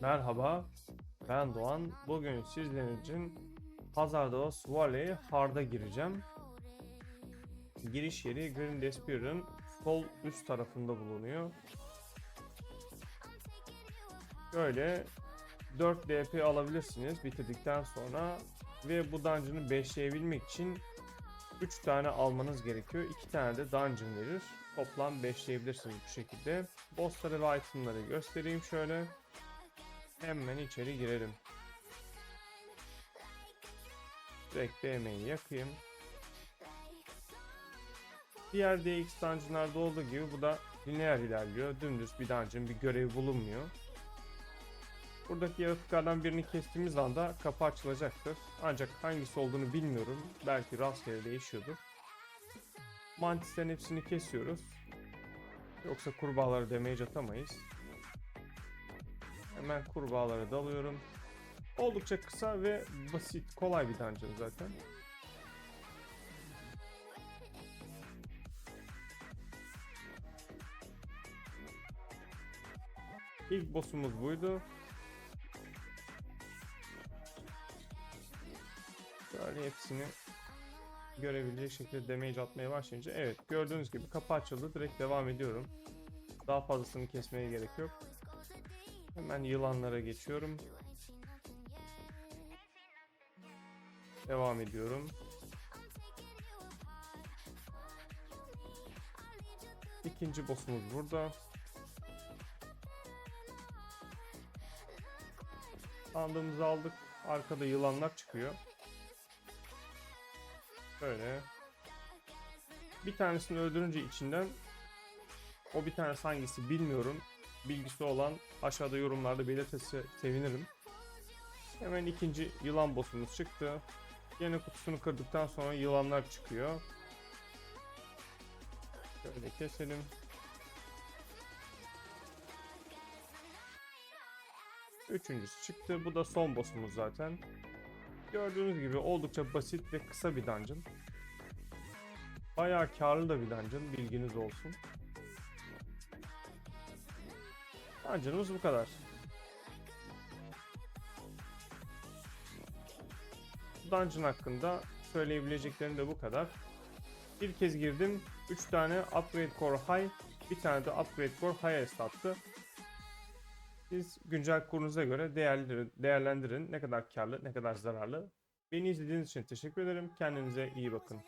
Merhaba, ben Doğan. Bugün sizler için Hazardous Valley Hard'a gireceğim. Giriş yeri Green Despier'ın sol üst tarafında bulunuyor. Böyle 4 DP alabilirsiniz bitirdikten sonra ve bu dungeon'ı 5'leyebilmek için 3 tane almanız gerekiyor. 2 tane de dungeon verir. Toplam 5'leyebilirsiniz bu şekilde. Bossları ve itemları göstereyim şöyle. Hemen içeri girelim. Direkt BM'yi yakayım. Diğer DX dungeonlarda olduğu gibi bu da lineer ilerliyor. Dümdüz bir dungeon, bir görev bulunmuyor. Buradaki yaratıklardan birini kestiğimiz anda kapı açılacaktır. Ancak hangisi olduğunu bilmiyorum. Belki rastgele değişiyordur. Mantislerin hepsini kesiyoruz. Yoksa kurbağalara damage atamayız. Hemen kurbağalara dalıyorum. Oldukça kısa ve basit, kolay bir dungeon zaten. İlk boss'umuz buydu. Böyle hepsini görebilecek şekilde damage atmaya başlayınca evet gördüğünüz gibi kapı açıldı direkt devam ediyorum. Daha fazlasını kesmeye gerek yok. Hemen yılanlara geçiyorum. Devam ediyorum. İkinci boss'umuz burada. Sandığımızı aldık. Arkada yılanlar çıkıyor. Böyle. Bir tanesini öldürünce içinden o bir tanesi hangisi bilmiyorum. Bilgisi olan aşağıda yorumlarda belirtirse sevinirim. Hemen ikinci yılan boss'umuz çıktı. Yine kutusunu kırdıktan sonra yılanlar çıkıyor. Şöyle keselim. Üçüncüsü çıktı. Bu da son boss'umuz zaten. Gördüğünüz gibi oldukça basit ve kısa bir dungeon. Bayağı karlı da bir dungeon bilginiz olsun. Dungeon'ımız bu kadar. Dungeon hakkında söyleyebileceklerim de bu kadar. Bir kez girdim. 3 tane Upgrade Core High, bir tane de Upgrade Core Highest attı. Siz güncel kurunuza göre değerlendirin, değerlendirin ne kadar karlı, ne kadar zararlı. Beni izlediğiniz için teşekkür ederim. Kendinize iyi bakın.